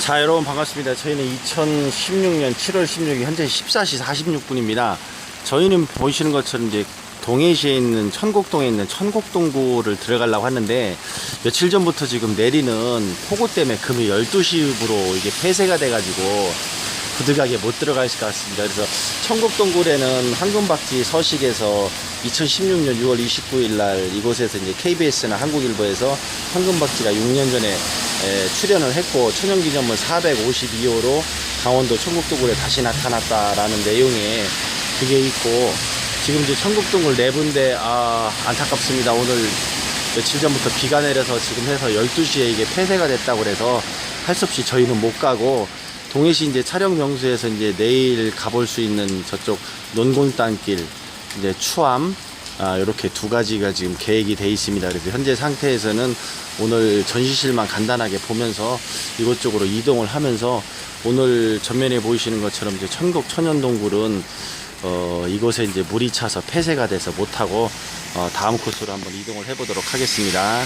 자 여러분 반갑습니다 저희는 2016년 7월 16일 현재 14시 46분입니다 저희는 보시는 것처럼 이제 동해시에 있는 천곡동에 있는 천곡동구를 들어가려고 하는데 며칠 전부터 지금 내리는 폭우 때문에 금요 12시부로 이게 폐쇄가 돼가지고 부득하게 못 들어갈 것 같습니다. 그래서 천곡동굴에는 황금박지 서식에서 2016년 6월 29일 날 이곳에서 이제 KBS나 한국일보에서 황금박지가 6년 전에 에, 출연을 했고 천연기념물 452호로 강원도 천곡동굴에 다시 나타났다라는 내용의 그게 있고 지금 이제 천곡동굴 네 군데 아 안타깝습니다. 오늘 며칠 전부터 비가 내려서 지금 해서 12시에 이게 폐쇄가 됐다고 그래서 할 수 없이 저희는 못 가고 동해시 이제 촬영 명소에서 이제 내일 가볼 수 있는 저쪽 논곤단길 이제 추암 아, 이렇게 두 가지가 지금 계획이 돼 있습니다. 그래서 현재 상태에서는 오늘 전시실만 간단하게 보면서 이곳쪽으로 이동을 하면서 오늘 전면에 보이시는 것처럼 이제 천곡 천연동굴은 어, 이곳에 이제 물이 차서 폐쇄가 돼서 못하고 어, 다음 코스로 한번 이동을 해보도록 하겠습니다.